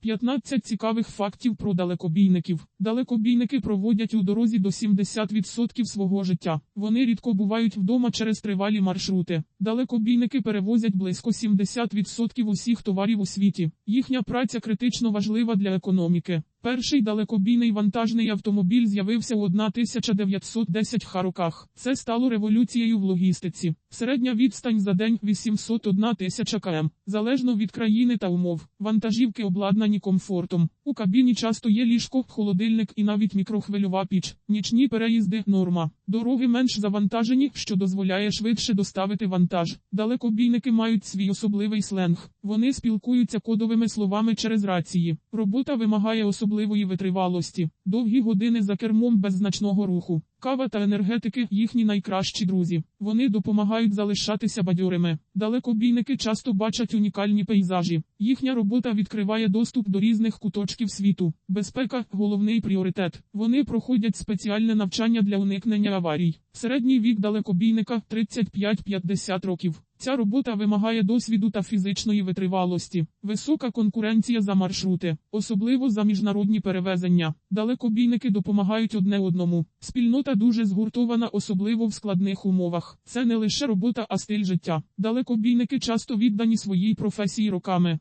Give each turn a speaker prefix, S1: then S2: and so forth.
S1: 15 цікавих фактів про далекобійників. Далекобійники проводять у дорозі до 70% свого життя. Вони рідко бувають вдома через тривалі маршрути. Далекобійники перевозять близько 70% усіх товарів у світі. Їхня праця критично важлива для економіки. Перший далекобійний вантажний автомобіль з'явився у 1910 роках. Це стало революцією в логістиці. Середня відстань за день 801 тисяча км. Залежно від країни та умов. Вантажівки обладнані комфортом. У кабіні часто є ліжко, холодильник і навіть мікрохвильова піч. Нічні переїзди норма. Дороги менш завантажені, що дозволяє швидше доставити вантаж. Далекобійники мають свій особливий сленг. Вони спілкуються кодовими словами через рації. Робота вимагає особливої витривалості. Довгі години за кермом без значного руху. Кава та енергетики їхні найкращі друзі. Вони допомагають залишатися бадьорими. Далекобійники часто бачать унікальні пейзажі. Їхня робота відкриває доступ до різних куточків світу. Безпека головний пріоритет. Вони проходять спеціальне навчання для уникнення аварій. Середній вік далекобійника 35-50 років. Ця робота вимагає досвіду та фізичної витривалості. Висока конкуренція за маршрути, особливо за міжнародні перевезення. Далекобійники допомагають одне одному. Спільнота дуже згуртована, особливо в складних умовах. Це не лише робота, а стиль життя. Далекобійники часто віддані своїй професії роками.